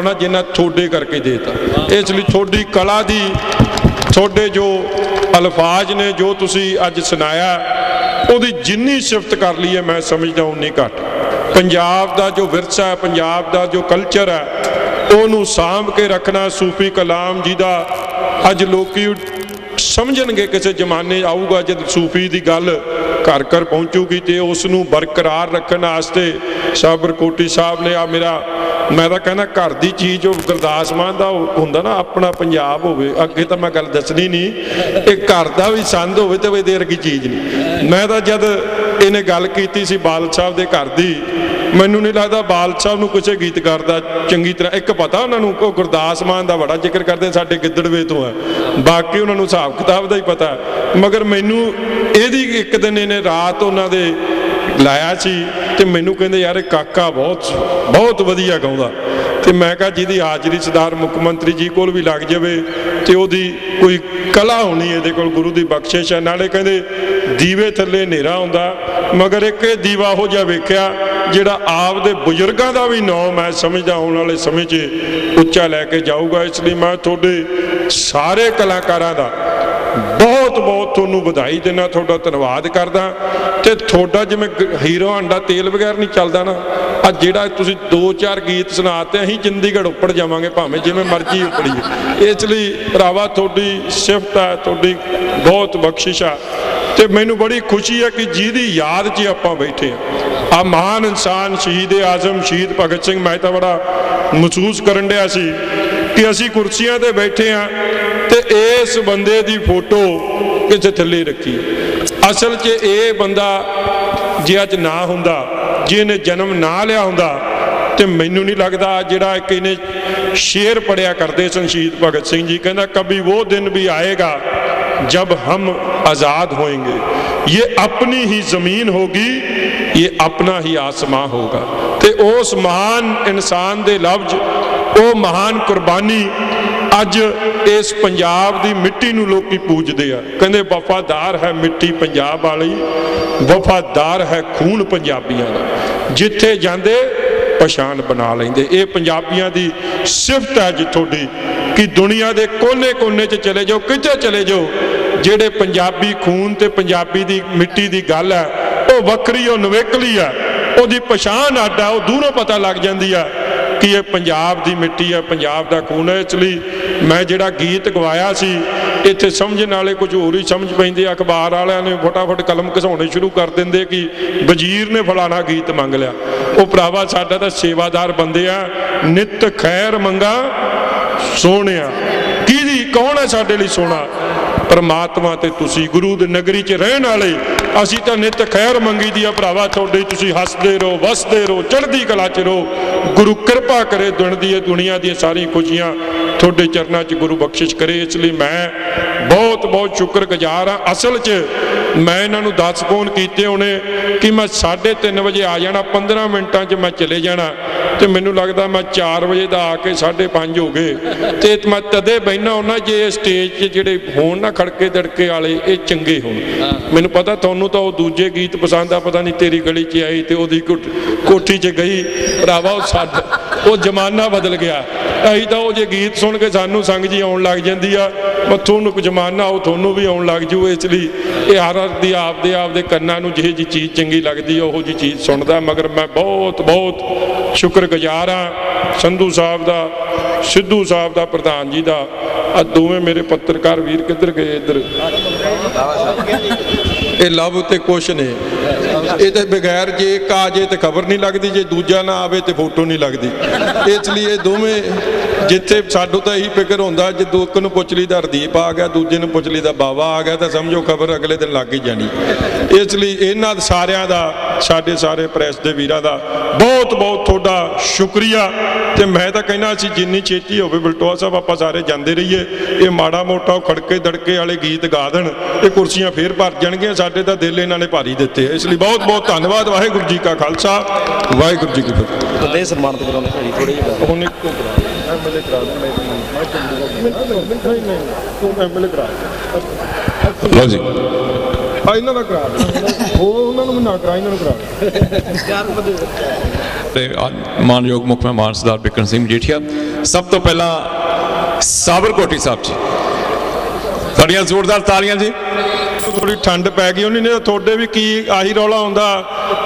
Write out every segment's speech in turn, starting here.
ਨਾ ਜਿੰਨਾ ਤੁਹਾਡੇ ਕਰਕੇ ਦੇਤਾ। ਇਸ ਲਈ ਤੁਹਾਡੀ ਕਲਾ ਦੀ, ਤੁਹਾਡੇ ਜੋ ਅਲਫਾਜ਼ ਨੇ, ਜੋ ਤੁਸੀਂ ਅੱਜ ਸੁਣਾਇਆ, ਉਹਦੀ ਜਿੰਨੀ ਸਿਫਤ ਕਰ ਲਈਏ ਮੈਂ ਸਮਝਦਾ ਉਨੀ ਘੱਟ। ਪੰਜਾਬ ਦਾ ਜੋ ਵਿਰਸਾ ਹੈ, ਪੰਜਾਬ ਦਾ ਜੋ ਕਲਚਰ ਹੈ, ਉਹਨੂੰ ਸਾਂਭ ਕੇ ਰੱਖਣਾ ਸੂਫੀ ਕਲਾਮ ਜੀ ਦਾ ਅੱਜ ਲੋਕੀ ਸਮਝਣਗੇ, ਕਿਸੇ ਜ਼ਮਾਨੇ ਆਊਗਾ ਜਦ ਸੂਫੀ ਦੀ ਗੱਲ ਘਰ ਘਰ ਪਹੁੰਚੂਗੀ ਤੇ ਉਸ ਨੂੰ ਬਰਕਰਾਰ ਰੱਖਣ ਵਾਸਤੇ ਸਾਬਰ ਕੋਟੀ ਸਾਹਿਬ ਨੇ ਆ ਮੇਰਾ ਮੈਂ ਤਾਂ ਕਹਿੰਦਾ ਘਰ ਦੀ ਚੀਜ਼ ਉਹ ਗੁਰਦਾਸ ਮਾਨ ਦਾ ਉਹ ਹੁੰਦਾ ਨਾ, ਆਪਣਾ ਪੰਜਾਬ ਹੋਵੇ, ਅੱਗੇ ਤਾਂ ਮੈਂ ਗੱਲ ਦੱਸਣੀ ਨਹੀਂ। ਇਹ ਘਰ ਦਾ ਵੀ ਸੰਦ ਹੋਵੇ ਤੇ ਇਹਦੇ ਵਰਗੀ ਚੀਜ਼ ਨਹੀਂ। ਮੈਂ ਤਾਂ ਜਦ ਇਹਨੇ ਗੱਲ ਕੀਤੀ ਸੀ ਬਾਲ ਸਾਹਿਬ ਦੇ ਘਰ ਦੀ, ਮੈਨੂੰ ਨਹੀਂ ਲੱਗਦਾ ਬਾਲ ਸਾਹਿਬ ਨੂੰ ਕਿਸੇ ਗੀਤਕਾਰ ਦਾ ਚੰਗੀ ਤਰ੍ਹਾਂ, ਇੱਕ ਪਤਾ ਉਹਨਾਂ ਨੂੰ, ਉਹ ਗੁਰਦਾਸ ਮਾਨ ਦਾ ਬੜਾ ਜ਼ਿਕਰ ਕਰਦੇ ਸਾਡੇ ਗਿੱਦੜਵੇ ਤੋਂ ਹੈ। ਬਾਕੀ ਉਹਨਾਂ ਨੂੰ ਹਿਸਾਬ ਕਿਤਾਬ ਦਾ ਹੀ ਪਤਾ ਮਗਰ ਮੈਨੂੰ ਇਹਦੀ ਇੱਕ ਦਿਨ ਇਹਨੇ ਰਾਤ ਉਹਨਾਂ ਦੇ ਲਾਇਆ ਸੀ ਤੇ ਮੈਨੂੰ ਕਹਿੰਦੇ ਯਾਰ ਇਹ ਕਾਕਾ ਬਹੁਤ ਬਹੁਤ ਵਧੀਆ ਗਾਉਂਦਾ। ਤੇ ਮੈਂ ਕਿਹਾ ਜਿਹਦੀ ਹਾਜ਼ਰੀ ਸਰਦਾਰ ਮੁੱਖ ਮੰਤਰੀ ਜੀ ਕੋਲ ਵੀ ਲੱਗ ਜਾਵੇ ਤੇ ਉਹਦੀ ਕੋਈ ਕਲਾ ਹੋਣੀ ਇਹਦੇ ਕੋਲ ਗੁਰੂ ਦੀ ਬਖਸ਼ਿਸ਼ ਹੈ। ਨਾਲੇ ਕਹਿੰਦੇ ਦੀਵੇ ਥੱਲੇ ਹਨੇਰਾ ਹੁੰਦਾ ਮਗਰ ਇੱਕ ਇਹ ਦੀਵਾ ਹੋ ਜਾ ਵੇਖਿਆ ਜਿਹੜਾ ਆਪ ਦੇ ਬਜ਼ੁਰਗਾਂ ਦਾ ਵੀ ਨਾਮ ਮੈਂ ਸਮਝਦਾ ਆਉਣ ਵਾਲੇ ਸਮੇਂ 'ਚ ਉੱਚਾ ਲੈ ਕੇ ਜਾਊਗਾ। ਇਸ ਲਈ ਮੈਂ ਤੁਹਾਡੇ ਸਾਰੇ ਕਲਾਕਾਰਾਂ ਦਾ ਬਹੁਤ ਬਹੁਤ ਤੁਹਾਨੂੰ ਵਧਾਈ ਦੇਣਾ ਤੁਹਾਡਾ ਧੰਨਵਾਦ ਕਰਦਾ ਤੇ ਤੁਹਾਡਾ ਜਿਵੇਂ ਹੀਰੋ ਆਂਡਾ ਤੇਲ ਵਗੈਰ ਨਹੀਂ ਚੱਲਦਾ ਨਾ ਆ ਜਿਹੜਾ ਤੁਸੀਂ ਦੋ ਚਾਰ ਗੀਤ ਸੁਣਾਤੇ ਅਸੀਂ ਚੰਡੀਗੜ੍ਹ ਉੱਪਰ ਜਾਵਾਂਗੇ, ਭਾਵੇਂ ਜਿਵੇਂ ਮਰਜ਼ੀ ਉੱਪੜੀਏ ਇਸ ਲਈ ਭਰਾਵਾ, ਤੁਹਾਡੀ ਸਿਫਤ ਹੈ ਤੁਹਾਡੀ ਬਹੁਤ ਬਖਸ਼ਿਸ਼ ਆ ਤੇ ਮੈਨੂੰ ਬੜੀ ਖੁਸ਼ੀ ਹੈ ਕਿ ਜਿਹਦੀ ਯਾਦ 'ਚ ਆਪਾਂ ਬੈਠੇ ਆ। ਆ ਮਹਾਨ ਇਨਸਾਨ ਸ਼ਹੀਦ ਆਜ਼ਮ, ਸ਼ਹੀਦ ਭਗਤ ਸਿੰਘ ਮੈਂ ਤਾਂ ਬੜਾ ਮਹਿਸੂਸ ਕਰਨ ਡਿਆ ਸੀ ਕਿ ਅਸੀਂ ਕੁਰਸੀਆਂ ਤੇ ਬੈਠੇ ਆ ਤੇ ਇਸ ਬੰਦੇ ਦੀ ਫੋਟੋ ਕਿਸੇ ਥੱਲੇ ਰੱਖੀ। ਅਸਲ 'ਚ ਇਹ ਬੰਦਾ ਜੇ ਅੱਜ ਨਾ ਹੁੰਦਾ ਜਿਹਨੇ ਜਨਮ ਨਾ ਲਿਆ ਹੁੰਦਾ, ਤੇ ਮੈਨੂੰ ਨਹੀਂ ਲੱਗਦਾ ਜਿਹੜਾ ਇੱਕ ਇਹਨੇ ਸ਼ੇਰ ਪੜਿਆ ਕਰਦੇ ਸਨ ਸ਼ਹੀਦ ਭਗਤ ਸਿੰਘ ਜੀ। ਕਹਿੰਦਾ ਕਭੀ ਉਹ ਦਿਨ ਵੀ ਆਏਗਾ ਜਬ ਹਮ ਆਜ਼ਾਦ ਹੋਏਗੇ। ਇਹ ਆਪਣੀ ਹੀ ਜ਼ਮੀਨ ਹੋਗੀ, ਇਹ ਆਪਣਾ ਹੀ ਆਸਮਾਂ ਹੋਗਾ ਤੇ ਉਸ ਮਹਾਨ ਇਨਸਾਨ ਦੇ ਲਫ਼ਜ਼, ਉਹ ਮਹਾਨ ਕੁਰਬਾਨੀ ਅੱਜ ਇਸ ਪੰਜਾਬ ਦੀ ਮਿੱਟੀ ਨੂੰ ਲੋਕੀ ਪੂਜਦੇ ਆ। ਕਹਿੰਦੇ ਵਫਾਦਾਰ ਹੈ ਮਿੱਟੀ ਪੰਜਾਬ ਵਾਲੀ, ਵਫਾਦਾਰ ਹੈ ਖੂਨ ਪੰਜਾਬੀਆਂ ਦਾ। ਜਿੱਥੇ ਜਾਂਦੇ ਪਛਾਣ ਬਣਾ ਲੈਂਦੇ। ਇਹ ਪੰਜਾਬੀਆਂ ਦੀ ਸਿਫਤ ਹੈ ਜੀ ਤੁਹਾਡੀ ਕਿ ਦੁਨੀਆ ਦੇ ਕੋਨੇ-ਕੋਨੇ 'ਚ ਚਲੇ ਜਾਓ, ਕਿੱਥੇ ਚਲੇ ਜਾਓ। ਜਿਹੜੇ ਪੰਜਾਬੀ ਖੂਨ ਤੇ ਪੰਜਾਬੀ ਦੀ ਮਿੱਟੀ ਦੀ ਗੱਲ ਹੈ, ਉਹ ਵੱਖਰੀ, ਉਹ ਨਵੇਕਲੀ ਹੈ। ਉਹਦੀ ਪਛਾਣ ਅੱਡ ਆ ਉਹ ਦੂਰੋਂ ਪਤਾ ਲੱਗ ਜਾਂਦੀ ਹੈ। ਕਿ ਇਹ ਪੰਜਾਬ ਦੀ ਮਿੱਟੀ ਹੈ ਪੰਜਾਬ ਦਾ ਖੂਨ ਹੈ ਇਸ ਲਈ ਮੈਂ ਜਿਹੜਾ ਗੀਤ ਗਵਾਇਆ ਸੀ, ਇੱਥੇ ਸਮਝਣ ਵਾਲੇ ਕੁਝ ਹੋਰ ਹੀ ਸਮਝ ਪੈਂਦੇ ਅਖਬਾਰ ਵਾਲਿਆਂ ਨੇ ਫਟਾਫਟ ਕਲਮ ਘਸਾਉਣੇ ਸ਼ੁਰੂ ਕਰ ਦਿੰਦੇ ਕਿ ਵਜ਼ੀਰ ਨੇ ਫਲਾਣਾ ਗੀਤ ਮੰਗ ਲਿਆ। ਉਹ ਭਰਾਵਾ ਸਾਡਾ ਤਾਂ ਸੇਵਾਦਾਰ ਬੰਦੇ ਆ, ਨਿਤ ਖੈਰ ਮੰਗਾ ਸੋਹਣਿਆ। ਕਿਹਦੀ, ਕੌਣ ਹੈ ਸਾਡੇ ਲਈ ਸੋਹਣਾ? ਪਰਮਾਤਮਾ ਤੇ ਤੁਸੀਂ ਗੁਰੂ ਦੀ ਨਗਰੀ 'ਚ ਰਹਿਣ ਵਾਲੇ, ਅਸੀਂ ਤਾਂ ਨਿਤ ਖੈਰ ਮੰਗੀ ਦੀ ਆ ਭਰਾਵਾ, ਤੁਹਾਡੇ ਤੁਸੀਂ ਹੱਸਦੇ ਰਹੋ, ਵਸਦੇ ਰਹੋ, ਚੜ੍ਹਦੀ ਕਲਾ 'ਚ ਰਹੋ। ਗੁਰੂ ਕਿਰਪਾ ਕਰੇ ਦੁਨ ਦੀ ਇਹ ਦੁਨੀਆ ਦੀਆਂ ਸਾਰੀਆਂ ਖੁਸ਼ੀਆਂ ਤੁਹਾਡੇ ਚਰਨਾਂ 'ਚ ਗੁਰੂ ਬਖਸ਼ਿਸ਼ ਕਰੇ, ਇਸ ਲਈ ਮੈਂ ਬਹੁਤ ਬਹੁਤ ਸ਼ੁਕਰਗੁਜ਼ਾਰ ਆ ਅਸਲ 'ਚ ਮੈਂ ਇਹਨਾਂ ਨੂੰ 10 ਫੋਨ ਕੀਤੇ ਹੋਣੇ ਕਿ ਮੈਂ 3:30 ਵਜੇ ਆ ਜਾਣਾ 15 ਮਿੰਟਾਂ 'ਚ ਮੈਂ ਚਲੇ ਜਾਣਾ ਤੇ ਮੈਨੂੰ ਲੱਗਦਾ ਮੈਂ 4 ਵਜੇ ਦਾ ਆ ਕੇ 5:30 ਹੋ ਗਏ। ਤੇ ਮੈਂ ਤਦੇ ਬਹਿਣਾ ਉਹਨਾਂ ਜੇ ਇਹ ਸਟੇਜ 'ਤੇ ਜਿਹੜੇ ਹੋਣ ਨਾ ਖੜਕੇ ਦੜਕੇ ਵਾਲੇ ਇਹ ਚੰਗੇ ਹੋਣ। ਮੈਨੂੰ ਪਤਾ ਤੁਹਾਨੂੰ ਤਾਂ ਉਹ ਦੂਜੇ ਗੀਤ ਪਸੰਦ ਆ ਪਤਾ ਨਹੀਂ ਤੇਰੀ ਗਲੀ 'ਚ ਆਈ ਤੇ ਉਹਦੀ ਕੋਠ- ਕੋਠੀ 'ਚ ਗਈ। ਭਰਾਵਾ ਉਹ ਸਾਡਾ ਉਹ ਜ਼ਮਾਨਾ ਬਦਲ ਗਿਆ। ਅਸੀਂ ਤਾਂ ਉਹ ਜੇ ਗੀਤ ਸੁਣ ਕੇ ਸਾਨੂੰ ਸੰਗ ਜੀ ਆਉਣ ਲੱਗ ਜਾਂਦੀ ਆ ਮੱਥੋਂ ਤੁਹਾਨੂੰ ਕੁ ਜ਼ਮਾਨਾ ਉਹ ਤੁਹਾਨੂੰ ਵੀ ਆਉਣ ਲੱਗ ਜੂ ਇਸ ਲਈ। ਇਹ ਹਰ ਹਰ ਦੀ ਆਪਦੇ ਆਪਦੇ ਕੰਨਾਂ ਨੂੰ ਜਿਹੇ ਜੀ ਚੀਜ਼ ਚੰਗੀ ਲੱਗਦੀ ਉਹੋ ਜੀ ਚੀਜ਼ ਸੁਣਦਾ। ਮਗਰ ਮੈਂ ਬਹੁਤ ਬਹੁਤ ਸ਼ੁਕਰਗੁਜ਼ਾਰ ਆ ਸੰਧੂ ਸਾਹਿਬ ਦਾ, ਸਿੱਧੂ ਸਾਹਿਬ ਦਾ, ਪ੍ਰਧਾਨ ਜੀ ਦਾ। ਆ ਦੋਵੇਂ ਮੇਰੇ ਪੱਤਰਕਾਰ ਵੀਰ ਕਿੱਧਰ ਗਏ ਇੱਧਰ? ਇਹ ਲਵ ਤੇ ਕੁਛ ਨੇ ਇਹ ਤੇ ਬਗੈਰ ਜੇ ਇੱਕ ਆ ਜੇ ਤੇ ਖਬਰ ਨਹੀਂ ਲੱਗਦੀ, ਜੇ ਦੂਜਾ ਨਾ ਆਵੇ ਤੇ ਫੋਟੋ ਨਹੀਂ ਲੱਗਦੀ। ਇਸ ਲਈ ਇਹ ਦੋਵੇਂ, ਜਿੱਥੇ ਸਾਡੂ ਤਾਂ ਇਹੀ ਫਿਕਰ ਹੁੰਦਾ, ਜੇ ਦੋ ਇੱਕ ਨੂੰ ਪੁੱਛ ਲਈ ਦਾ ਹਰਦੀਪ ਆ ਗਿਆ, ਦੂਜੇ ਨੂੰ ਪੁੱਛ ਲਈ ਦਾ ਬਾਵਾ ਆ ਗਿਆ, ਤਾਂ ਸਮਝੋ ਖਬਰ ਅਗਲੇ ਦਿਨ ਲੱਗ ਹੀ ਜਾਣੀ। ਇਸ ਲਈ ਇਹਨਾਂ ਸਾਰਿਆਂ ਦਾ, ਸਾਡੇ ਸਾਰੇ ਪ੍ਰੈਸ ਦੇ ਵੀਰਾਂ ਦਾ ਬਹੁਤ ਬਹੁਤ ਤੁਹਾਡਾ ਸ਼ੁਕਰੀਆ। ਤੇ ਮੈਂ ਤਾਂ ਕਹਿੰਦਾ ਸੀ, ਜਿੰਨੀ ਛੇਤੀ ਹੋਵੇ ਬਲਟੋਆ ਸਾਹਿਬ, ਆਪਾਂ ਸਾਰੇ ਜਾਂਦੇ ਰਹੀਏ। ਇਹ ਮਾੜਾ ਮੋਟਾ ਉਹ ਖੜਕੇ ਦੜਕੇ ਵਾਲੇ ਗੀਤ ਗਾ ਦੇਣ, ਇਹ ਕੁਰਸੀਆਂ ਫੇਰ ਭਰ ਜਾਣਗੀਆਂ, ਸਾਡੇ ਤਾਂ ਦਿਲ ਇਹਨਾਂ ਨੇ ਭਾਰੀ ਦਿੱਤੇ ਇਸ ਲਈ ਬਹੁਤ ਬਹੁਤ ਧੰਨਵਾਦ ਵਾਹਿਗੁਰੂ ਜੀ ਕਾ ਖਾਲਸਾ ਵਾਹਿਗੁਰੂ ਜੀ ਕੀ ਫਤਿਹ। ਬੰਦੇ ਸਨਮਾਨਿਤ ਕਰਾਉਣੇ ਭਾਜੀ ਥੋੜੇ ਜਿਹਾ ਹੁਣ ਇੱਕੋ ਕਰਾ ਐਮਐਲਏ ਕਰਾ ਦੇ ਮੈਂ ਮੈਂ ਚੰਡੀਗੜ੍ਹ ਨਹੀਂ ਨਹੀਂ ਤੂੰ ਐਮਐਲਏ ਕਰਾ। ਲਓ ਜੀ। ਆ ਇਹਨਾਂ ਦਾ ਕਰਾ ਦੇ ਉਹ ਉਹਨਾਂ ਨੂੰ ਨਾ ਕਰਾ ਇਹਨਾਂ ਨੂੰ ਕਰਾ ਤੇ ਆ- ਮਾਨਯੋਗ ਮੁੱਖ ਮਹਿਮਾਨ ਸਰਦਾਰ ਬਿਕਰਮ ਸਿੰਘ ਮਜੀਠੀਆ ਸਭ ਤੋਂ ਪਹਿਲਾਂ ਸਾਬਰਕੋਟੀ ਸਾਹਿਬ ਜੀ। ਤੁਹਾਡੀਆਂ ਜ਼ੋਰਦਾਰ ਤਾਲੀਆਂ ਜੀ। ਥੋੜੀ ਠੰਡ ਪੈ ਗਈ ਉਹਨੇ ਨੇ ਤੁਹਾਡੇ ਵੀ ਕੀ ਆਹੀ ਰੌਲਾ ਹੁੰਦਾ?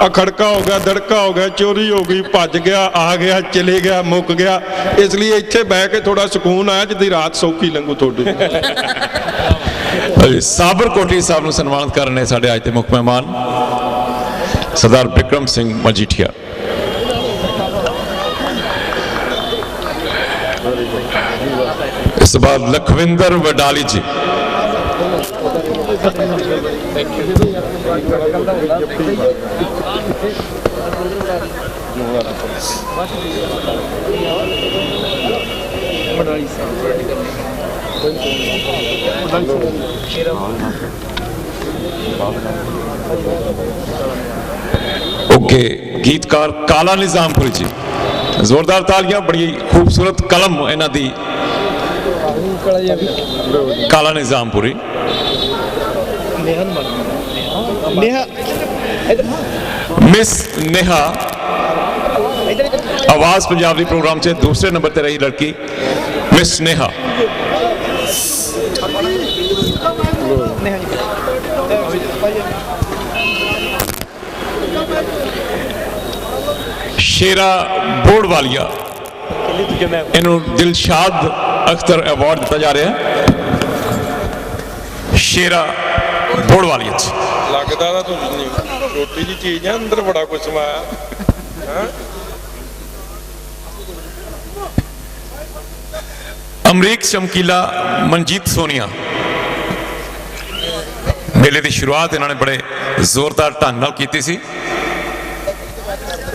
ਆ ਖੜਕਾ ਹੋ ਗਿਆ ਦੜਕਾ ਹੋ ਗਿਆ ਚੋਰੀ ਹੋ ਗਈ ਭੱਜ ਗਿਆ ਆ ਗਿਆ ਚਲੇ ਗਿਆ ਮੁੱਕ ਗਿਆ। ਇਸ ਲਈ ਇੱਥੇ ਬਹਿ ਕੇ ਥੋੜਾ ਸਕੂਨ ਆਇਆ ਜਿੱਦੀ ਰਾਤ ਸੌਖੀ ਲੰਘੂ ਤੁਹਾਡੀ ਹਾਂਜੀ, ਸਾਬਰਕੋਟੀ ਸਾਹਿਬ ਨੂੰ ਸਨਮਾਨਿਤ ਕਰ ਨੇ ਸਾਡੇ ਅੱਜ ਦੇ ਮੁੱਖ ਮਹਿਮਾਨ ਸਰਦਾਰ ਵਿਕਰਮ ਸਿੰਘ ਮਜੀਠੀਆ। ਇਸ ਤੋਂ ਬਾਅਦ ਲਖਵਿੰਦਰ ਵਡਾਲੀ ਜੀ। ਓਕੇ ਗੀਤਕਾਰ ਕਾਲਾ ਨਿਜ਼ਾਮਪੁਰੀ ਜੀ ਜ਼ੋਰਦਾਰ ਤਾਲੀਆਂ ਬੜੀ ਖੂਬਸੂਰਤ ਕਲਮ ਇਹਨਾਂ ਦੀ ਕਾਲਾ ਨਿਜ਼ਾਮਪੁਰੀ ਨੇਹਾ ਮਿਸ ਨੇਹਾ ਆਵਾਜ਼ ਪੰਜਾਬ ਦੀ ਪ੍ਰੋਗਰਾਮ 'ਚ ਦੂਸਰੇ ਨੰਬਰ ਤੇ ਰਹੀ ਲੜਕੀ ਮਿਸ ਨੇਹਾ ਸ਼ੇਰਾ ਬੋੜਵਾਲੀਆ ਇਹਨੂੰ ਦਿਲਸ਼ਾਦ ਅਖਤਰ ਅਵਾਰਡ ਦਿੱਤਾ ਜਾ ਰਿਹਾ ਹੈ ਸ਼ੇਰਾ ਬੋੜਵਾਲੀਆ ਜੀ। ਲੱਗਦਾ ਤਾਂ ਤੁਸੀਂ ਰੋਟੀ ਦੀ ਚੀਜ਼ ਆ ਅੰਦਰ ਬੜਾ ਕੁਝ ਸਮਾਇਆ। ਅਮਰੀਕ ਚਮਕੀਲਾ ਮਨਜੀਤ ਸੋਨੀਆ। ਮੇਲੇ ਦੀ ਸ਼ੁਰੂਆਤ ਇਹਨਾਂ ਨੇ ਬੜੇ ਜ਼ੋਰਦਾਰ ਢੰਗ ਨਾਲ ਕੀਤੀ ਸੀ।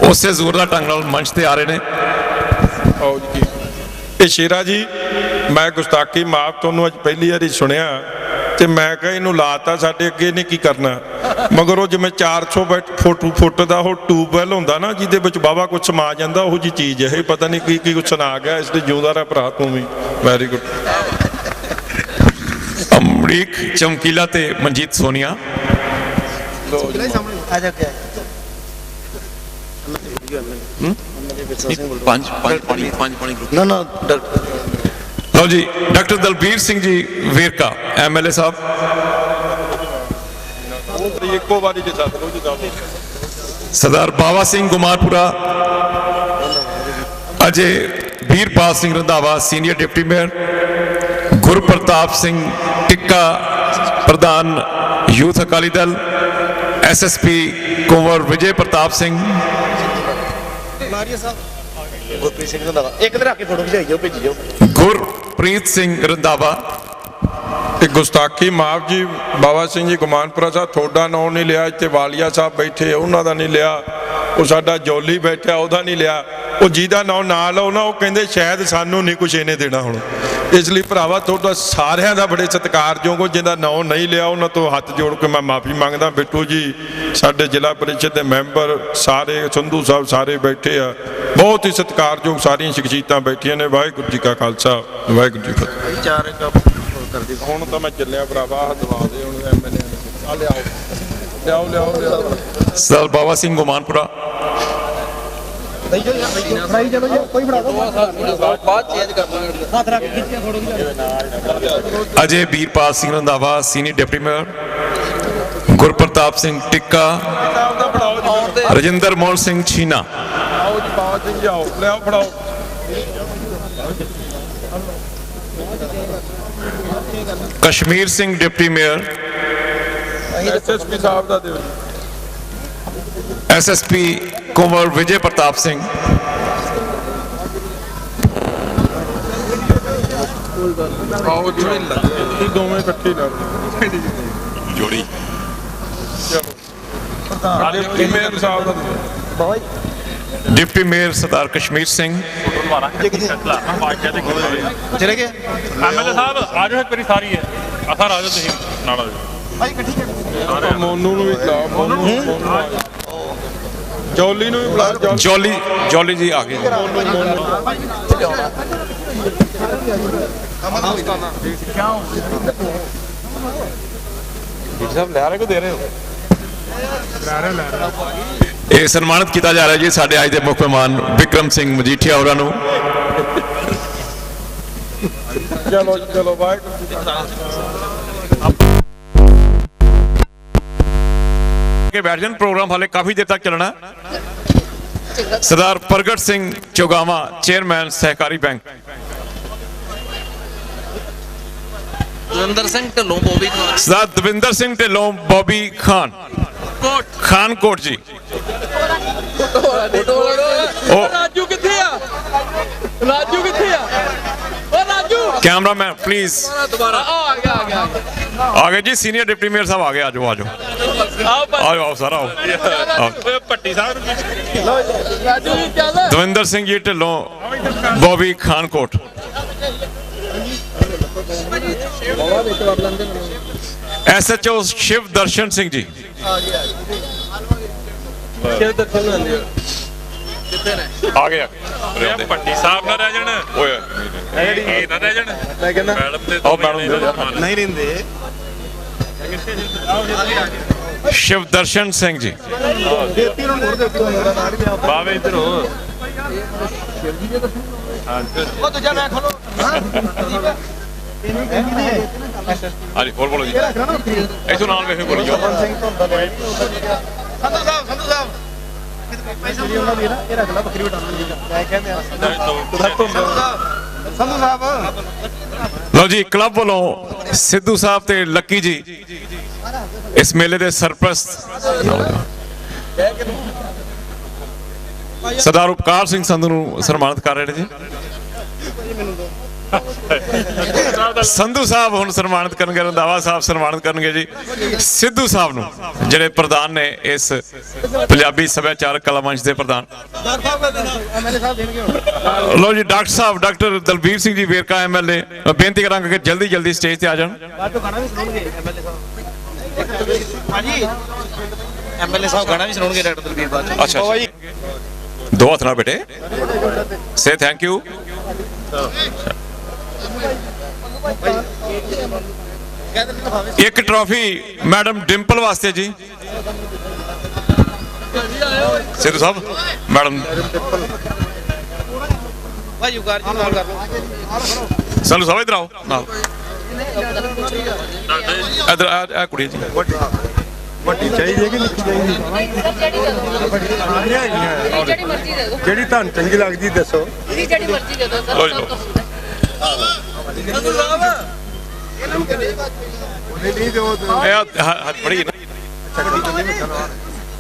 ਉਸੇ ਜ਼ੋਰਦਾਰ ਢੰਗ ਨਾਲ ਮੰਚ ਤੇ ਆ ਰਹੇ ਨੇ। ਆਓ ਜੀ। ਇਹ ਸ਼ੇਰਾ ਜੀ ਮੈਂ ਗੁਸਤਾਖੀ ਮਾਫ ਤੁਹਾਨੂੰ ਅੱਜ ਪਹਿਲੀ ਵਾਰੀ ਸੁਣਿਆ। ਤੇ ਮੈਂ ਕਿਹਾ ਇਹਨੂੰ ਲਾਤਾ ਸਾਡੇ ਅੱਗੇ ਨੇ ਕੀ ਕਰਨਾ ਮਗਰ ਉਹ ਜਿਵੇਂ 400 ਬੈਟ ਫੁੱਟ ਫੁੱਟ ਦਾ ਉਹ ਟਿਊਬਵੈਲ ਹੁੰਦਾ ਨਾ ਜਿਹਦੇ ਵਿੱਚ ਬਾਵਾ ਕੁਝ ਸਮਾ ਜਾਂਦਾ ਉਹ ਜੀ ਚੀਜ਼ ਹੈ ਇਹ ਪਤਾ ਨਹੀਂ ਕੀ ਕੀ ਕੁਛ ਸੁਣਾ ਗਿਆ ਇਸ ਦੇ ਜਿਉਂਦਾ ਰਹਿ ਭਰਾ ਤੂੰ ਵੀ ਵੈਰੀ ਗੁੱਡ ਅਮਰੀਕ ਚਮਕੀਲਾ ਤੇ ਮਨਜੀਤ ਸੋਨੀਆ ਆ ਜਾ ਕੇ ਪੰਜ ਪੰਜ ਪਾਣੀ ਪੰਜ ਪਾਣੀ ਗਰੁੱਪ ਨਾ ਨਾ ਡਾਕਟਰ ਲਓ ਜੀ, ਡਾਕਟਰ ਦਲਬੀਰ ਸਿੰਘ ਜੀ ਵੇਰਕਾ ਐਮਐਲਏ ਸਾਹਿਬ। ਸਰਦਾਰ ਬਾਵਾ ਸਿੰਘ ਗੁਮਾਰਪੁਰਾ, ਅਜੇ Virpal Singh Randhawa, senior deputy mayor, Gurpartap Singh Tikka, ਪ੍ਰਧਾਨ ਯੂਥ ਅਕਾਲੀ ਦਲ ਐਸਐਸਪੀ ਕੁੰਵਰ ਵਿਜੇ ਪ੍ਰਤਾਪ ਸਿੰਘ। ਮਾਰੀਆ ਸਾਹਿਬ ਗੁਰਪ੍ਰੀਤ ਸਿੰਘ ਦਾ ਇੱਕ ਦਿਨ ਆ ਕੇ ਫੋਟੋ ਖਿਚਾਈ ਜਾਓ, ਭੇਜੀ ਜਾਓ। ਗੁਰਪ੍ਰੀਤ ਸਿੰਘ ਰੰਧਾਵਾ ਤੇ ਗੁਸਤਾਖੀ ਮਾਫ ਜੀ, ਬਾਬਾ ਸਿੰਘ ਜੀ ਗੁਮਾਨਪੁਰਾ ਸਾਹਿਬ, ਤੁਹਾਡਾ ਨਾਂ ਨਹੀਂ ਲਿਆ, ਇੱਥੇ ਵਾਲੀਆ ਸਾਹਿਬ ਬੈਠੇ, ਉਹਨਾਂ ਦਾ ਨਹੀਂ ਲਿਆ, ਉਹ ਸਾਡਾ ਜੋਲੀ ਬੈਠਾ ਉਹਦਾ ਨਹੀਂ ਲਿਆ, ਉਹ ਜਿਹਦਾ ਨਾਂ ਨਾ ਲਓ ਨਾ ਉਹ ਕਹਿੰਦੇ ਸ਼ਾਇਦ ਸਾਨੂੰ ਨਹੀਂ ਕੁਛ ਇਹਨੇ ਦੇਣਾ ਹੁਣ। ਇਸ ਲਈ ਭਰਾਵਾ, ਤੁਹਾਡਾ ਸਾਰਿਆਂ ਦਾ ਬੜੇ ਸਤਿਕਾਰਯੋਗ ਹੋ, ਜਿਹਦਾ ਨਾਂ ਨਹੀਂ ਲਿਆ, ਉਹਨਾਂ ਤੋਂ ਹੱਥ ਜੋੜ ਕੇ ਮੈਂ ਮਾਫੀ ਮੰਗਦਾ। ਬਿੱਟੂ ਜੀ, ਸਾਡੇ ਜ਼ਿਲ੍ਹਾ ਪਰਿਸ਼ਦ ਦੇ ਮੈਂਬਰ, ਸਾਰੇ ਸੰਧੂ ਸਾਹਿਬ ਸਾਰੇ ਬੈਠੇ ਆ। ਬਹੁਤ ਹੀ ਸਤਿਕਾਰਯੋਗ ਸਾਰੀਆਂ ਸ਼ਖਸੀਅਤਾਂ ਬੈਠੀਆਂ ਨੇ ਵਾਹਿਗੁਰੂ ਜੀ ਕਾ ਖਾਲਸਾ ਵਾਹਿਗੁਰੂ ਜੀ ਕੀ ਫਤਿਹ। ਚਾਰ ਕੱਪ ਕਰ ਦਿਓ ਹੁਣ ਤਾਂ ਮੈਂ ਚੱਲਿਆ ਭਰਾਵਾ ਆਹ ਦਵਾ ਦੇ ਹੁਣ ਐਮਐਲਏ ਆ ਲਿਆਓ। ਲਿਆਓ ਲਿਆਓ ਲਿਆਓ। ਸਰਦਾਰ ਬਾਵਾ ਸਿੰਘ ਗੁਮਾਨਪੁਰਾ ਫੜਾਈ ਚਲੋ ਜੀ ਕੋਈ ਫੜਾ ਦੋ ਬਾਅਦ ਚੇਂਜ ਕਰ ਦਾਂਗੇ ਹੱਥ ਰੱਖ ਕੇ ਖਿੱਚ ਫੋਟੋ ਖਿਚਾ ਅਜੇ Virpal Singh Randhawa senior deputy mayor. Gurpartap Singh Tikka. Rajinder Mohan Singh Chhina. ਆਓ ਜੀ ਬਾਬਾ ਸਿੰਘ ਜੀ ਆਓ ਲਿਆਓ ਫੜਾਓ Kashmir Singh deputy mayor SSP sahib ਦਾ ਦਿਓ ਜੀ ਐਸਐਸਪੀ ਕੁੰਵਰ ਵਿਜੇ ਪ੍ਰਤਾਪ ਸਿੰਘ ਆਓ ਜੀ ਇਹ ਦੋਵੇਂ ਇਕੱਠੇ ਲੜ ਜੋੜੀ ਚਲੋ ਡਿਪਟੀ ਮੇਅਰ ਸਾਹਿਬ ਦਾ ਦਿਓ ਡਿਪਟੀ ਮੇਅਰ ਸਰਦਾਰ ਕਸ਼ਮੀਰ ਸਿੰਘ। ਚਲੇ ਗਏ? ਐਮਐਲਏ ਸਾਹਿਬ ਆ ਜਾਓ ਇੱਕ ਵਾਰੀ ਸਾਰੀ ਹੈ ਆ ਸਰ ਆ ਜਾਓ ਤੁਸੀਂ ਨਾਲ ਆ ਜਾਓ। ਆਪਾਂ ਮੋਨੂ ਨੂੰ ਵੀ ਲਾ ਮੋਨੂ ਮੋਨੂ ਆ ਜਾਓ। ਜੌਲੀ ਨੂੰ ਵੀ ਬੁਲਾ ਜੌਲੀ। ਜੋਲੀ ਜੋਲੀ ਜੀ ਆ ਗਏ। ਸਾਹਿਬ ਲੈ ਰਹੇ ਕੋ ਦੇ ਰਹੇ ਹੋ। ਇਹ ਸਨਮਾਨਿਤ ਕੀਤਾ ਜਾ ਰਿਹਾ ਜੀ ਸਾਡੇ ਅੱਜ ਦੇ ਮੁੱਖ ਮਹਿਮਾਨ ਵਿਕਰਮ ਸਿੰਘ ਮਜੀਠੀਆ ਹੋਰਾਂ ਨੂੰ। ਚਲੋ ਚਲੋ ਵਾਹਿਗੁਰੂ ਜੀ ਕਾ ਕੇ ਬੈਠ ਜਾਣ ਪ੍ਰੋਗਰਾਮ ਹਾਲੇ ਕਾਫੀ ਦੇਰ ਤੱਕ ਚੱਲਣਾ। ਸਰਦਾਰ ਪ੍ਰਗਟ ਸਿੰਘ ਚੋਗਾਵਾ ਚੇਅਰਮੈਨ ਸਹਿਕਾਰੀ ਬੈਂਕ। ਦਵਿੰਦਰ ਸਿੰਘ ਢਿੱਲੋਂ ਬੋਬੀ ਖਾਨ। ਸਰਦਾਰ ਦਵਿੰਦਰ ਸਿੰਘ ਢਿੱਲੋਂ ਬੋਬੀ ਖਾਨ। ਕੋਟ ਖਾਨਕੋਟ ਜੀ ਉਹ ਰਾਜੂ ਕਿੱਥੇ ਆ ਰਾਜੂ ਕਿੱਥੇ ਆ ਓ ਰਾਜੂ ਕੈਮਰਾਮੈਨ ਪਲੀਜ਼ ਦੁਬਾਰਾ ਆ ਗਿਆ ਆ ਗਿਆ ਆ ਗਏ ਜੀ ਸੀਨੀਅਰ ਡਿਪਟੀ ਮੇਅਰ ਸਾਹਿਬ ਆ ਗਏ ਆਜੋ ਆਜੋ ਆਓ ਆਜੋ ਆਓ ਸਰ ਆਓ ਆਓ। ਓਏ ਭੱਟੀ ਸਾਹਿਬ ਨੂੰ ਰਾਜੂ ਜੀ ਚੱਲ ਦਵਿੰਦਰ ਸਿੰਘ ਜੀ ਢਿੱਲੋਂ ਬੋਬੀ ਖਾਨਕੋਟ ਐਸਐਚਓ ਸ਼ਿਵ ਦਰਸ਼ਨ ਸਿੰਘ ਜੀ ਦਰਸ਼ਨ ਕਿੱਥੇ ਨੇ ਆ ਗਏ ਆ ਓਏ ਭੱਟੀ ਸਾਹਿਬ ਨਾ ਰਹਿ ਜਾਣ। ਓਏ। ਇਹ ਨਾ ਰਹਿ ਜਾਣ। ਮੈਂ ਕਹਿੰਦਾ ਮੈਡਮ ਤੇ ਆਓ ਮੈਡਮ ਦੇ। ਨਹੀਂ ਰਹਿੰਦੇ। ਸ਼ਿਵ ਦਰਸ਼ਨ ਸਿੰਘ ਜੀ। ਬਾਵੇ ਇਧਰ। ਹੋ ਉਹ ਦੂਜਾ ਮੈਂ ਖੋਲੋ। ਹਾਂਜੀ ਹੋਰ ਬੋਲੋ ਜੀ ਇਥੋਂ ਨਾਲ ਵੇਖੋ ਬੋਲੀ ਜਾਓ ਸੰਧੂ ਸਾਹਿਬ ਸੰਧੂ ਸਾਹਿਬ ਲਓ ਜੀ, ਕਲੱਬ ਵੱਲੋਂ ਸਿੱਧੂ ਸਾਹਿਬ ਤੇ ਲੱਕੀ ਜੀ ਇਸ ਮੇਲੇ ਦੇ ਸਰਪ੍ਰਸਤ। ਸਰਦਾਰ ਉਪਕਾਰ ਸਿੰਘ ਸੰਧੂ ਨੂੰ ਸਨਮਾਨਿਤ ਕਰ ਰਹੇ ਨੇ ਜੀ। ਸੰਧੂ ਸਾਹਿਬ ਹੁਣ ਸਨਮਾਨਿਤ ਕਰਨਗੇ ਰੰਧਾਵਾ ਸਾਹਿਬ ਸਨਮਾਨਿਤ ਕਰਨਗੇ ਜੀ। ਸਿੱਧੂ ਸਾਹਿਬ ਨੂੰ ਜਿਹੜੇ ਪ੍ਰਧਾਨ ਨੇ ਇਸ ਪੰਜਾਬੀ ਸੱਭਿਆਚਾਰਕ ਕਲਾ ਮੰਚ ਦੇ ਪ੍ਰਧਾਨ। ਲੋ ਜੀ doctor sahib doctor Dalbir Singh ji Verka MLA ਬੇਨਤੀ ਕਰਾਂਗਾ ਕਿ ਜਲਦੀ ਜਲਦੀ ਸਟੇਜ ਤੇ ਆ ਜਾਣ। ਬਾਟੋ ਗਾਣਾ ਵੀ ਸੁਣਾਉਣਗੇ ਐਮਐਲਏ ਸਾਹਿਬ ਹਾਂਜੀ ਐਮਐਲਏ ਸਾਹਿਬ ਗਾਣਾ ਵੀ ਸੁਣਾਉਣਗੇ ਡਾਕਟਰ ਦਲਬੀਰ ਬਾਦ ਅੱਛਾ ਦੋ ਹੱਥ ਨਾਲ ਬੇਟੇ। ਸੇ ਥੈਂਕ ਯੂ ਇੱਕ ਟਰੋਫੀ ਮੈਡਮ ਡਿੰਪਲ ਵਾਸਤੇ ਜੀ। ਸਿੱਧੂ ਸਾਹਿਬ ਮੈਡਮ। ਭਾਈ ਯੁਗਾਰ ਜੀ ਨਾਲ ਕਰ ਲਓ ਸੰਧੂ ਸਾਹਿਬ ਇਧਰ ਆਓ। ਨਾਲ। ਇਧਰ ਆ ਆ ਕੁੜੀ ਜੀ। ਵੱਡੀ ਚਾਹੀਦੀ ਹੈ ਕਿ ਨਿੱਕੀ ਚਾਹੀਦੀ ਜਿਹੜੀ ਮਰਜ਼ੀ ਦੇ ਦਿਓ। ਜਿਹੜੀ ਤੁਹਾਨੂੰ ਚੰਗੀ ਲੱਗਦੀ ਦੱਸੋ। ਜਿਹੜੀ ਮਰਜ਼ੀ ਦੇ ਦਿਓ। ਸਰ ਹੱਥ- ਫੜੀ ਨਾ।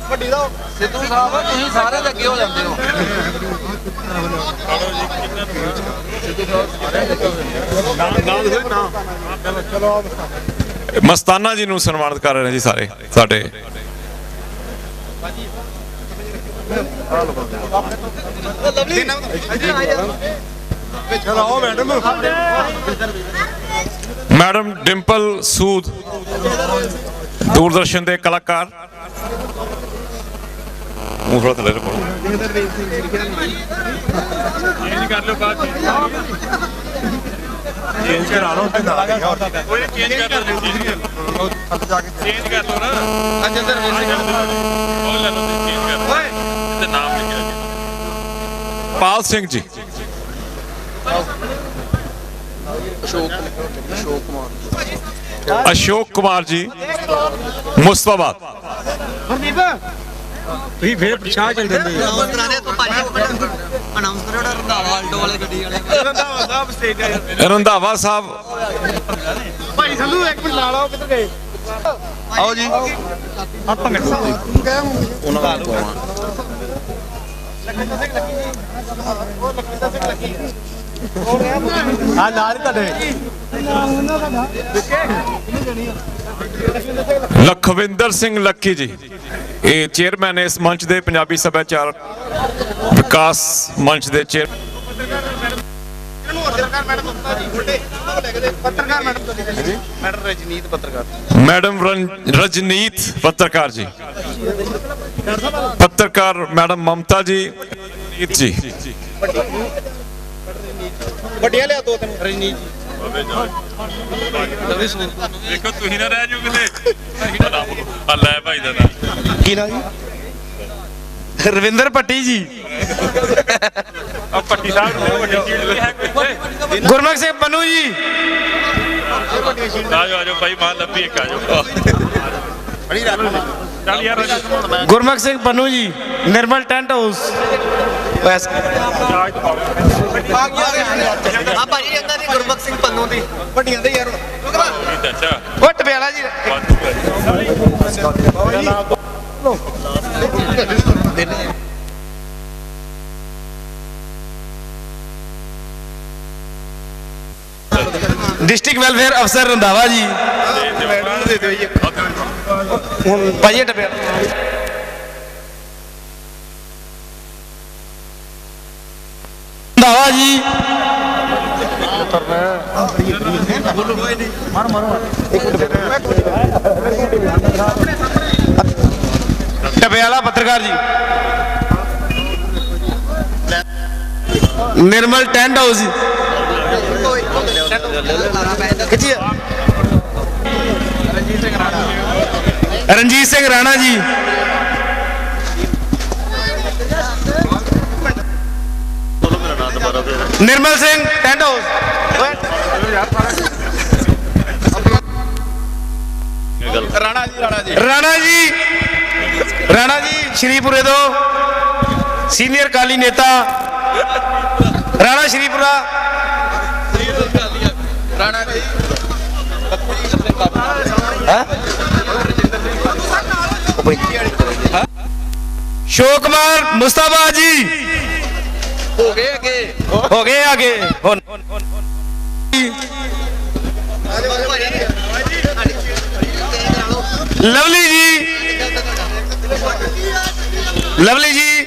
ਵੱਡੀ ਦਾ ਸਿੱਧੂ ਸਾਹਿਬ ਤੁਸੀਂ ਸਾਰੇ ਦੇ ਅੱਗੇ ਹੋ ਜਾਂਦੇ ਹੋ ਮਸਤਾਨਾ ਜੀ ਨੂੰ ਸਨਮਾਨਿਤ ਕਰ ਰਹੇ ਨੇ ਜੀ ਸਾਰੇ, ਸਾਡੇ। ਮੈਡਮ। ਮੈਡਮ ਡਿੰਪਲ ਸੂਦ ਦੂਰਦਰਸ਼ਨ ਦੇ ਕਲਾਕਾਰ। ਮੂੰਹ ਥੋੜਾ ਥੱਲੇ ਰੱਖੋ। ਚੇਂਜ ਕਰ ਲਓ ਬਾਅਦ ਚ ਚੇਂਜ ਕਰਾ ਲਓ ਤੇ ਨਾਲ ਹੀ ਹੋਰ ਕੋਈ ਚੇਂਜ ਕਰ ਲਓ ਚੇਂਜ ਕਰ ਲਓ ਨਾ। ਅੱਜ ਅੰਦਰ ਉਹ ਲੈ ਲਓ ਤੇ ਚੇਂਜ ਕਰ ਲਓ ਤੇ ਨਾਮ ਲਿਖਿਆ ਜੀ ਪਾਲ ਸਿੰਘ ਜੀ ਅਸ਼ੋਕ ਅਸ਼ੋਕ ਕੁਮਾਰ ਅਸ਼ੋਕ ਕੁਮਾਰ ਜੀ ਮੁਸਤਾਬਾਦ ਤੁਸੀਂ ਫੇਰ ਪਛਾਣ ਚੱਲ ਦੇ ਕਰੋ ਨਾ ਰੰਧਾਵਾ ਆਲਟੋ ਵਾਲੇ ਗੱਡੀ ਵਾਲੇ। ਰੰਧਾਵਾ ਸਾਹਿਬ ਭਾਈ ਸੰਧੂ ਇੱਕ ਮਿੰਟ ਲਾ ਲਓ ਕਿੱਧਰ ਗਏ? ਆਓ ਜੀ। ਉਹਨਾਂ ਦਾ ਆ ਨਾਲ ਤੁਹਾਡੇ। ਲਖਵਿੰਦਰ ਸਿੰਘ ਲੱਕੀ ਜੀ, ਇਹ ਚੇਅਰਮੈਨ ਇਸ ਮੰਚ ਦੇ ਪੰਜਾਬੀ ਸੱਭਿਆਚਾਰ ਵਿਕਾਸ ਮੰਚ ਦੇ ਚੇਅਰ ਮੈਡਮ ਰਜਨੀਤ ਪੱਤਰਕਾਰ ਜੀ। ਪੱਤਰਕਾਰ ਮੈਡਮ ਮਮਤਾ ਜੀ ਜੀ। ਵੱਡੀਆਂ ਲਿਆ ਦੋ ਤਿੰਨ। ਰਜਨੀਤ ਨਵੀਂ ਸੂਟ ਦੇਖੋ ਤੁਸੀਂ ਨਾ ਰਹਿ ਜਾਓ ਕਿਤੇ। ਆ ਲੈ ਭਾਈ ਦਾ ਨਾਮ। ਕੀ ਨਾ ਜੀ? ਰਵਿੰਦਰ ਪੱਟੀ ਜੀ। ਆ ਪੱਟੀ ਸਾਹਿਬ ਨੂੰ ਵੱਡੀ ਚੀਜ਼ ਵੀ ਹੈ। ਕੋਈ ਗੁਰਮੁਖ ਸਿੰਘ ਪੰਨੂ ਜੀ। ਆਜੋ ਆਜੋ ਭਾਈ ਮਾਂ ਲੱਭੀ ਇੱਕ ਆਜੋ ਚੱਲ ਯਾਰ ਗੁਰਮੁਖ ਸਿੰਘ ਪੰਨੂ ਜੀ। ਨਿਰਮਲ ਟੈਂਟ ਹਾਊਸ ਬਸ ਆ ਭਾਜੀ ਇਹਨਾਂ ਦੀ ਗੁਰਮੁਖ ਸਿੰਘ ਪੰਨੂ ਦੀ। ਵੱਡੀਆਂ ਦੇ ਯਾਰ। ਅੱਛਾ। ਉਹ ਟਪਿਆਲਾ ਜੀ। ਡਿਸਟ੍ਰਿਕਟ ਵੈਲਫੇਅਰ ਅਫਸਰ ਰੰਧਾਵਾ ਜੀ। ਹੁਣ ਭਾਜੀ ਟਪਿਆਲਾ ਰੰਧਾਵਾ ਜੀ। ਟਪਿਆਲਾ ਪੱਤਰਕਾਰ ਜੀ। ਨਿਰਮਲ ਟੈਂਟ ਹਾਊਸ ਜੀ। ਰਣਜੀਤ ਸਿੰਘ ਰਾਣਾ ਜੀ। ਨਿਰਮਲ ਸਿੰਘ ਟੈਂਟ ਹਾਊਸ ਰਾਣਾ ਜੀ ਰਾਣਾ ਜੀ ਰਾਣਾ ਜੀ ਰਾਣਾ ਜੀ ਸ਼੍ਰੀਪੁਰੇ ਤੋਂ ਸੀਨੀਅਰ ਕਾਲੀ ਨੇਤਾ ਰਾਣਾ ਸ਼੍ਰੀਪੁਰਾ ਰਾਣਾ ਜੀ ਸ਼ੋਕ ਕੁਮਾਰ ਮੁਸਤਾਫਾ ਜੀ ਹੋ ਗਏ ਅੱਗੇ ਹੋ ਗਏ ਅੱਗੇ ਹੁਣ ਲਵਲੀ ਜੀ ਲਵਲੀ ਜੀ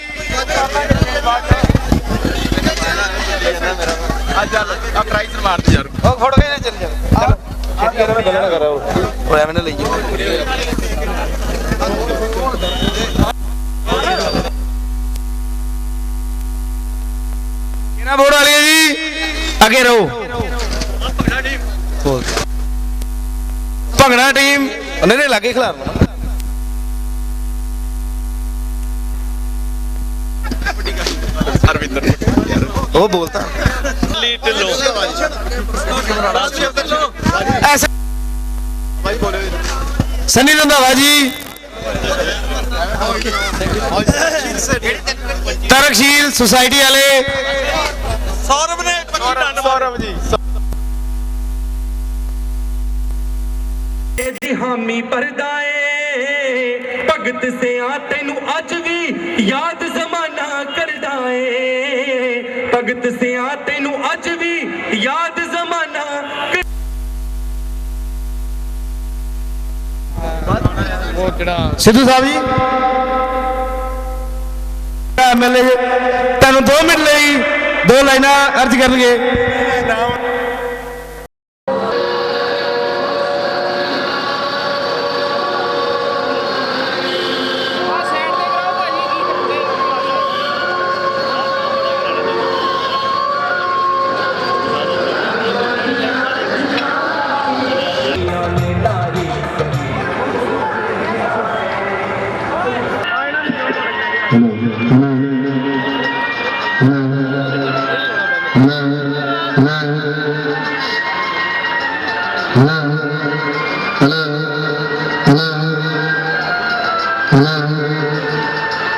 ਆ ਚੱਲ ਆ ਪ੍ਰਾਈਸ ਮਾਰ ਦੇ ਯਾਰ ਉਹ ਫੜ ਕੇ ਚੱਲ ਜਾ ਚਲੋ ਗੱਲ ਨਾ ਕਰ ਉਹ ਐਵੇਂ ਨਾ ਲਈ ਕਿਹੜਾ ਬੋਰਡ ਵਾਲੇ ਜੀ। ਅੱਗੇ ਰਹੋ। ਭੰਗੜਾ ਟੀਮ ਨਹੀਂ ਨਹੀਂ ਲਾਗੇ ਖਿਲਾਰ ਉਹ ਬੋਲਤਾ। ਐਸਾ ਸਨੀ ਰੰਧਾਵਾ ਜੀ। ਤਰਕਸ਼ੀਲ ਸੁਸਾਇਟੀ ਵਾਲੇ। ਸੌਰਵ ਨੇ 25 ਟਨ ਸੌਰਵ ਜੀ ਦੀ ਹਾਮੀ ਭਰਦਾ ਏ ਭਗਤ ਸਿਆ ਤੈਨੂੰ ਅੱਜ ਵੀ ਯਾਦ ਜ਼ਮਾਨਾ ਕਰਦਾ ਏ। ਭਗਤ ਸਿਆ ਤੈਨੂੰ ਅੱਜ ਵੀ ਯਾਦ ਜ਼ਮਾਨਾ ਕਰ- ਸਿੱਧੂ ਸਾਹਿਬ ਜੀ। ਐਮਐਲਏ ਤੁਹਾਨੂੰ 2 ਮਿੰਟ ਦੋ ਲਾਈਨਾਂ ਅਰਜ਼ ਕਰਨਗੇ।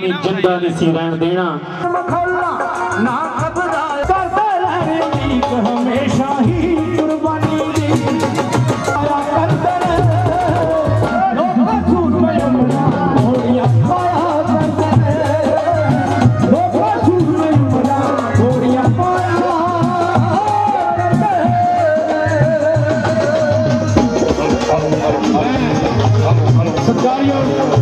ਨੇ ਜਿੰਦਾ ਨਹੀਂ ਸੀ ਰਹਿਣ ਦੇਣਾ ਮਖੌਲਾ ਨਾ ਖਬਰਾ ਕਰਦਾ ਰਹਿਣੀ ਹਮੇਸ਼ਾ ਹੀ ਕੁਰਬਾਨੀ ਦੀ ਆਇਆ ਕਰਦਾ ਲੋਕਾਂ ਝੂਠ ਮੈਂ ਹੋੜੀਆਂ ਪਾਇਆ ਕਰਦਾ ਲੋਕਾਂ ਝੂਠ ਮੈਂ ਹੋੜੀਆਂ ਪਾਇਆ ਕਰਦਾ ਸਰਕਾਰੀ ਔਰ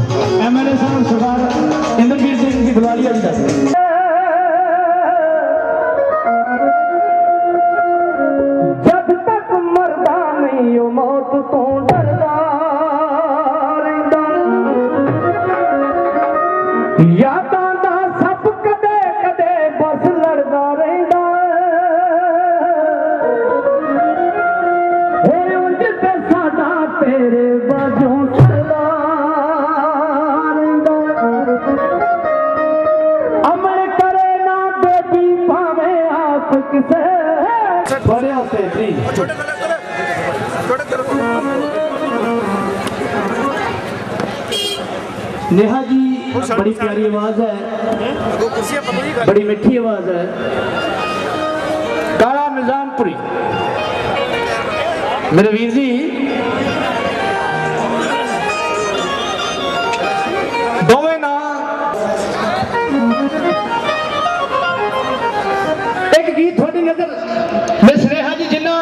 नेहा जी बड़ी प्यारी आवाज है बड़ी मीठी आवाज है काला निजामपुरी मेरे वीर जी ਦੋਵੇਂ ਨਾਂ ਇੱਕ ਗੀਤ ਤੁਹਾਡੀ ਨਜ਼ਰ ਮਿਸ ਰੇਹਾ ਜੀ ਜਿਨ੍ਹਾਂ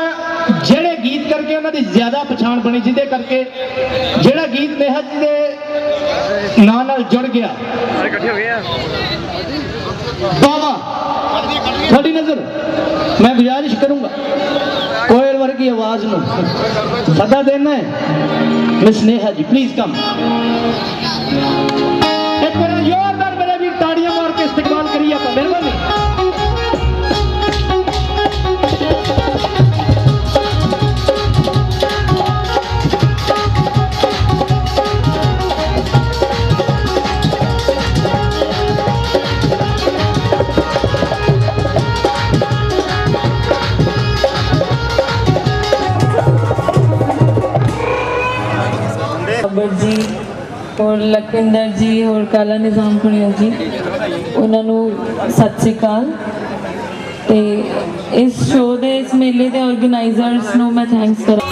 ਜਿਹੜੇ ਗੀਤ ਕਰਕੇ ਉਹਨਾਂ ਦੀ ਜ਼ਿਆਦਾ ਪਛਾਣ ਬਣੀ ਜਿਹਦੇ ਕਰਕੇ ਜਿਹੜਾ ਗੀਤ ਨੇਹਾ ਜੀ ਦੇ ਨਾਂ ਨਾਲ ਜੁੜ ਗਿਆ ਇਕੱਠੇ ਹੋ ਗਏ ਆ ਬਾਵਾ ਤੁਹਾਡੀ ਨਜ਼ਰ ਮੈਂ ਗੁਜ਼ਾਰਿਸ਼ ਕਰੂੰਗਾ ਕੋਇਲ ਵਰਗੀ ਆਵਾਜ਼ ਨੂੰ ਸਦਾ ਦੇਣਾ ਹੈ ਮਿਸ ਲਖਵਿੰਦਰ ਜੀ ਹੋਰ ਕਾਲਾ ਨਿਜ਼ਾਮ ਪੁਣੀਆ ਜੀ, ਉਹਨਾਂ ਨੂੰ ਸਤਿ ਸ੍ਰੀ ਅਕਾਲ। ਤੇ ਇਸ ਸ਼ੋਅ ਦੇ, ਇਸ ਮੇਲੇ ਦੇ ਆਰਗੇਨਾਈਜ਼ਰਸ ਨੂੰ ਮੈਂ ਥੈਂਕਸ ਕਰਾਂ।